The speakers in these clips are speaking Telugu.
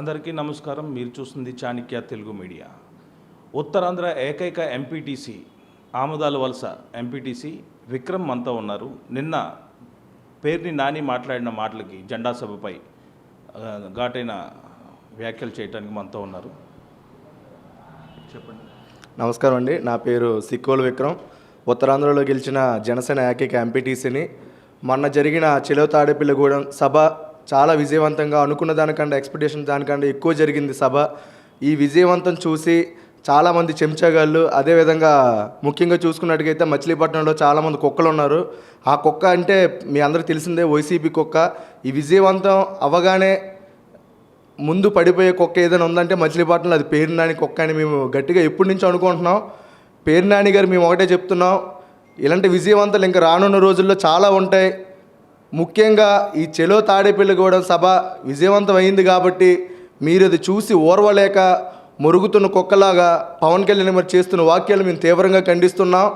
అందరికీ నమస్కారం. మీరు చూస్తుంది చాణిక్య తెలుగు మీడియా. ఉత్తరాంధ్ర ఏకైక ఎంపీటీసీ ఆముదాల వలస ఎంపీటీసీ విక్రమ్ మంతా ఉన్నారు. నిన్న పేరుని నాని మాట్లాడిన మాటలకి జెండా సభపై ఘాటైన వ్యాఖ్యలు చేయడానికి మనతో ఉన్నారు. చెప్పండి. నమస్కారం అండి. నా పేరు సిక్కోలు విక్రమ్. ఉత్తరాంధ్రలో గెలిచిన జనసేన ఏకైక ఎంపీటీసీని మొన్న జరిగిన చెలో తాడేపల్లిగూడెం సభ చాలా విజయవంతంగా అనుకున్న దానికంటే ఎక్స్పెక్టేషన్ దానికంటే ఎక్కువ జరిగింది సభ. ఈ విజయవంతం చూసి చాలామంది చెంచాగాళ్ళు అదేవిధంగా ముఖ్యంగా చూసుకున్నట్టుగైతే మచిలీపట్నంలో చాలామంది కుక్కలు ఉన్నారు ఆ కుక్క అంటే మీ అందరికి తెలిసిందే వైసీపీ కుక్క. ఈ విజయవంతం అవ్వగానే ముందు పడిపోయే కుక్క ఏదైనా ఉందంటే మచిలీపట్నంలో అది పేరునాని కుక్క అని మేము గట్టిగా ఎప్పటి నుంచో అనుకుంటున్నాం. పేరునాని గారు మేము ఒకటే చెప్తున్నాం. ఇలాంటి విజయవంతాలు ఇంకా రానున్న రోజుల్లో చాలా ఉంటాయి. ముఖ్యంగా ఈ చెలో తాడేపల్లిగూడెం సభ విజయవంతం అయింది కాబట్టి మీరు అది చూసి ఓర్వలేక మురుగుతున్న కుక్కలాగా పవన్ కళ్యాణ్ మరి చేస్తున్న వాక్యాలు మేము తీవ్రంగా ఖండిస్తున్నాం.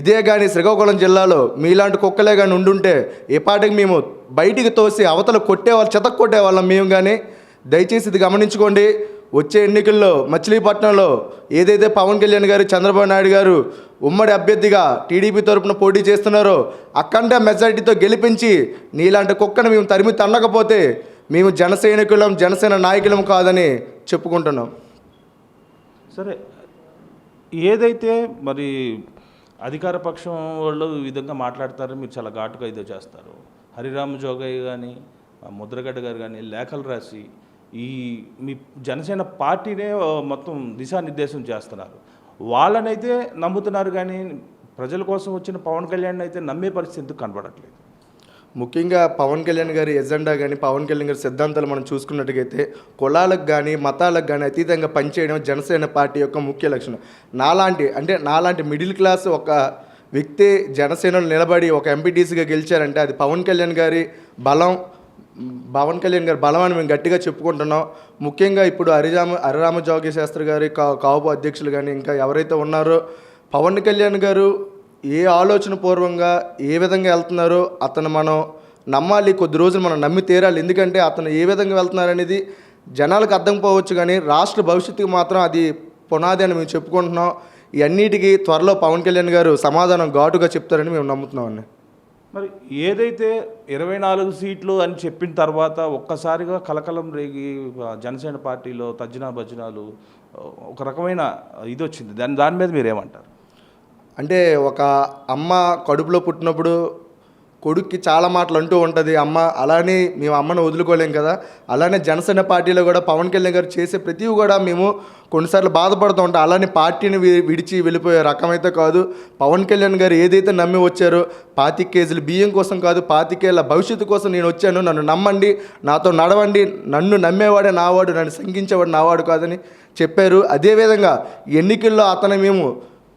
ఇదే కానీ శ్రీకాకుళం జిల్లాలో మీలాంటి కుక్కలే కానీ ఉండుంటే ఏ పాటికి మేము బయటికి తోసి అవతల కొట్టేవాళ్ళు చెతక్ కొట్టేవాళ్ళం మేము కానీ దయచేసి ఇది గమనించుకోండి. వచ్చే ఎన్నికల్లో మచిలీపట్నంలో ఏదైతే పవన్ కళ్యాణ్ గారు చంద్రబాబు నాయుడు గారు ఉమ్మడి అభ్యర్థిగా టీడీపీ తరపున పోటీ చేస్తున్నారో అఖండ మెజారిటీతో గెలిపించి నీలాంటి కుక్కను మేము తరిమి తన్నకపోతే మేము జనసైనికులం జనసేన నాయకులం కాదని చెప్పుకుంటున్నాం. సరే ఏదైతే మరి అధికార పక్షం వాళ్ళు ఈ విధంగా మాట్లాడతారో మీరు చాలా ఘాటుగా ఇదో చేస్తారు. హరిరామ జోగయ్య కానీ ముద్రగడ్డ గారు కానీ లేఖలు రాసి ఈ మీ జనసేన పార్టీనే మొత్తం దిశానిర్దేశం చేస్తున్నారు. వాళ్ళనైతే నమ్ముతున్నారు కానీ ప్రజల కోసం వచ్చిన పవన్ కళ్యాణ్ అయితే నమ్మే పరిస్థితి కనబడట్లేదు? ముఖ్యంగా పవన్ కళ్యాణ్ గారి ఎజెండా కానీ పవన్ కళ్యాణ్ గారి సిద్ధాంతాలు మనం చూసుకున్నట్టుగైతే కులాలకు కానీ మతాలకు కానీ అతీతంగా పనిచేయడం జనసేన పార్టీ యొక్క ముఖ్య లక్షణం. నాలాంటి అంటే నాలాంటి మిడిల్ క్లాస్ ఒక వ్యక్తి జనసేనలో నిలబడి ఒక ఎంపీటీసీగా గెలిచారంటే అది పవన్ కళ్యాణ్ గారి బలం పవన్ కళ్యాణ్ గారి బలం అని మేము గట్టిగా చెప్పుకుంటున్నాం. ముఖ్యంగా ఇప్పుడు హరిరామ హరిరామ జోగి శాస్త్రి గారి కా కాపు అధ్యక్షులు కానీ ఇంకా ఎవరైతే ఉన్నారో పవన్ కళ్యాణ్ గారు ఏ ఆలోచన పూర్వంగా ఏ విధంగా వెళ్తున్నారో అతను మనం నమ్మాలి. కొద్ది రోజులు మనం నమ్మి తీరాలి. ఎందుకంటే అతను ఏ విధంగా వెళ్తున్నారనేది జనాలకు అర్థం పోవచ్చు కానీ రాష్ట్ర భవిష్యత్తుకి మాత్రం అది పునాది అని మేము చెప్పుకుంటున్నాం. ఇవన్నిటికీ త్వరలో పవన్ కళ్యాణ్ గారు సమాధానం ఘాటుగా చెప్తారని మేము నమ్ముతున్నామండి మరి ఏదైతే ఇరవై నాలుగు సీట్లు అని చెప్పిన తర్వాత ఒక్కసారిగా కలకలం రేగి జనసేన పార్టీలో తజ్జనా భజనాలు ఒక రకమైన ఇది వచ్చింది. దాని దాని మీద మీరు ఏమంటారు అంటే ఒక అమ్మ కడుపులో పుట్టినప్పుడు కొడుక్కి చాలా మాటలు అంటూ ఉంటుంది అమ్మ అలానే మేము అమ్మను వదులుకోలేం కదా. అలానే జనసేన పార్టీలో కూడా పవన్ కళ్యాణ్ గారు చేసే ప్రతివి కూడా మేము కొన్నిసార్లు బాధపడుతూ ఉంటాం. అలానే పార్టీని విడిచి వెళ్ళిపోయే రకమైతే కాదు. పవన్ కళ్యాణ్ గారు ఏదైతే నమ్మి వచ్చారో పాతిక కేజీలు బియ్యం కోసం కాదు పాతికేళ్ళ భవిష్యత్తు కోసం నేను వచ్చాను. నన్ను నమ్మండి నాతో నడవండి. నన్ను నమ్మేవాడే నావాడు నన్ను శంకించేవాడు నావాడు కాదని చెప్పారు. అదేవిధంగా ఎన్నికల్లో అతను మేము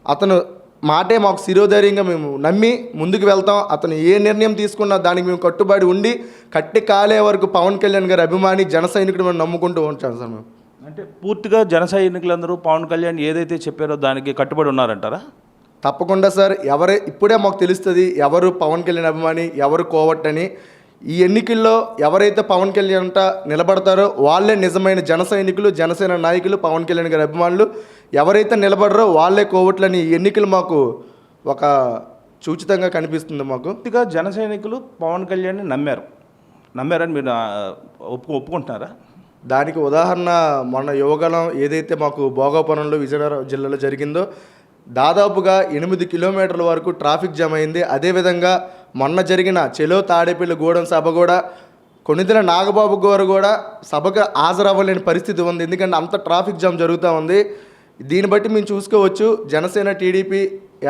అతను మాటే మాకు శిరోధైర్యంగా మేము నమ్మి ముందుకు వెళ్తాం. అతను ఏ నిర్ణయం తీసుకున్నా దానికి మేము కట్టుబడి ఉండి కట్టి కాలే వరకు పవన్ కళ్యాణ్ గారి అభిమాని జన సైనికుడు మేము నమ్ముకుంటూ ఉంటాం సార్ మేము. అంటే పూర్తిగా జన సైనికులందరూ పవన్ కళ్యాణ్ ఏదైతే చెప్పారో దానికి కట్టుబడి ఉన్నారంటారా? తప్పకుండా సార్. ఎవరే ఇప్పుడే మాకు తెలుస్తుంది ఎవరు పవన్ కళ్యాణ్ అభిమాని ఎవరు కోవట్టని. ఈ ఎన్నికల్లో ఎవరైతే పవన్ కళ్యాణ్ అంట నిలబడతారో వాళ్ళే నిజమైన జన సైనికులు జనసేన నాయకులు పవన్ కళ్యాణ్ గారి అభిమానులు. ఎవరైతే నిలబడరో వాళ్ళే కోవట్లని ఈ ఎన్నికలు మాకు ఒక సూచితంగా కనిపిస్తుంది మాకు. పూర్తిగా జన సైనికులు పవన్ కళ్యాణ్ని నమ్మారు. నమ్మారని మీరు ఒప్పు ఒప్పుకుంటున్నారా? దానికి ఉదాహరణ మొన్న యువగలం ఏదైతే మాకు భోగాపురంలో విజయనగరం జిల్లాలో జరిగిందో దాదాపుగా ఎనిమిది కిలోమీటర్ల వరకు ట్రాఫిక్ జామ్ అయింది. అదేవిధంగా మొన్న జరిగిన చెలో తాడేపల్లి గూడెం సభ కూడా కొన్నిదిన నాగబాబు గారు కూడా సభకు హాజరవ్వలేని పరిస్థితి ఉంది. ఎందుకంటే అంత ట్రాఫిక్ జామ్ జరుగుతూ ఉంది. దీన్ని బట్టి మేము చూసుకోవచ్చు. జనసేన టీడీపీ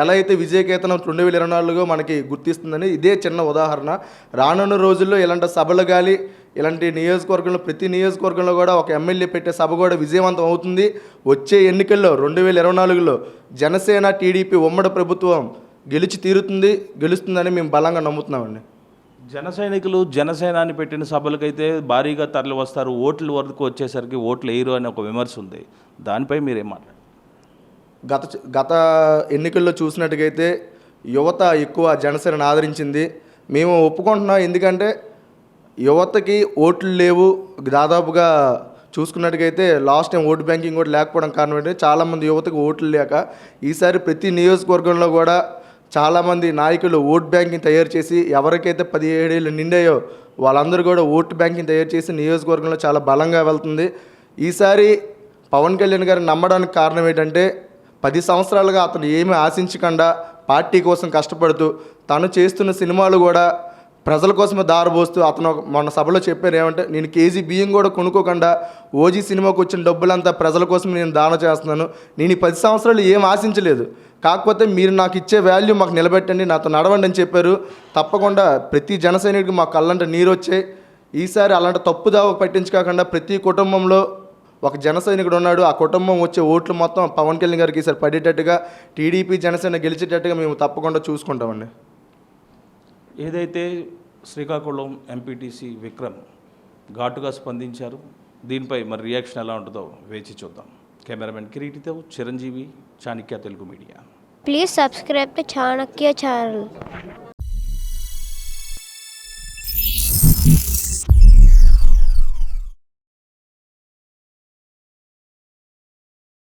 ఎలా అయితే విజయకేతనం రెండు వేల ఇరవై నాలుగులో మనకి గుర్తిస్తుందని ఇదే చిన్న ఉదాహరణ. రానున్న రోజుల్లో ఇలాంటి సభలు గాలి ఇలాంటి నియోజకవర్గంలో ప్రతి నియోజకవర్గంలో కూడా ఒక ఎమ్మెల్యే పెట్టే సభ కూడా విజయవంతం అవుతుంది. వచ్చే ఎన్నికల్లో రెండు వేల ఇరవై నాలుగులో జనసేన టీడీపీ ఉమ్మడి ప్రభుత్వం గెలిచి తీరుతుంది గెలుస్తుందని మేము బలంగా నమ్ముతున్నామండి. జన సైనికులు జనసేనాని పెట్టిన సభలకైతే భారీగా తరలి వస్తారు. ఓట్ల వరకు వచ్చేసరికి ఓట్లు వేయరు అనే ఒక విమర్శ ఉంది. దానిపై మీరేం మాట్లాడారు గత గత ఎన్నికల్లో చూసినట్టుగైతే యువత ఎక్కువ జనసేనను ఆదరించింది. మేము ఒప్పుకుంటున్నాం. ఎందుకంటే యువతకి ఓట్లు లేవు. దాదాపుగా చూసుకున్నట్టుగైతే లాస్ట్ టైం ఓటు బ్యాంకింగ్ కూడా లేకపోవడం కారణం ఏంటంటే చాలామంది యువతకు ఓట్లు లేక ఈసారి ప్రతి నియోజకవర్గంలో కూడా చాలామంది నాయకులు ఓట్ బ్యాంకింగ్ తయారు చేసి ఎవరికైతే పదిహేడేళ్ళు నిండాయో వాళ్ళందరూ కూడా ఓటు బ్యాంకింగ్ తయారు చేసి నియోజకవర్గంలో చాలా బలంగా వెళ్తుంది. ఈసారి పవన్ కళ్యాణ్ గారిని నమ్మడానికి కారణం ఏంటంటే పది సంవత్సరాలుగా అతను ఏమీ ఆశించకుండా పార్టీ కోసం కష్టపడుతూ తను చేస్తున్న సినిమాలు కూడా ప్రజల కోసమే దారబోస్తూ అతను మొన్న సభలో చెప్పారు ఏమంటే నేను కేజీ బియ్యం కూడా కొనుక్కోకుండా ఓజీ సినిమాకి వచ్చిన డబ్బులంతా ప్రజల కోసం నేను దాన చేస్తున్నాను. నేను ఈ పది సంవత్సరాలు ఏం ఆశించలేదు. కాకపోతే మీరు నాకు ఇచ్చే వాల్యూ మాకు నిలబెట్టండి నాతో నడవండి అని చెప్పారు. తప్పకుండా ప్రతి జన మాకు మా కళ్ళంట నీరు వచ్చాయి ఈసారి అలాంటి తప్పుదావ పట్టించుకోకుండా ప్రతి కుటుంబంలో ఒక జన సైనికుడు ఉన్నాడు. ఆ కుటుంబం వచ్చే ఓట్లు మొత్తం పవన్ కళ్యాణ్ గారికి ఈసారి పడేటట్టుగా టీడీపీ జనసేన గెలిచేటట్టుగా మేము తప్పకుండా చూసుకుంటామండి. ఏదైతే శ్రీకాకుళం ఎంపీటీసీ విక్రమ్ ఘాటుగా స్పందించారు దీనిపై మరి రియాక్షన్ ఎలా ఉంటుందో వేచి చూద్దాం. Cameraman కిరీటితో Chiranjeevi Chanakya Telugu media. Please subscribe to Chanakya channel.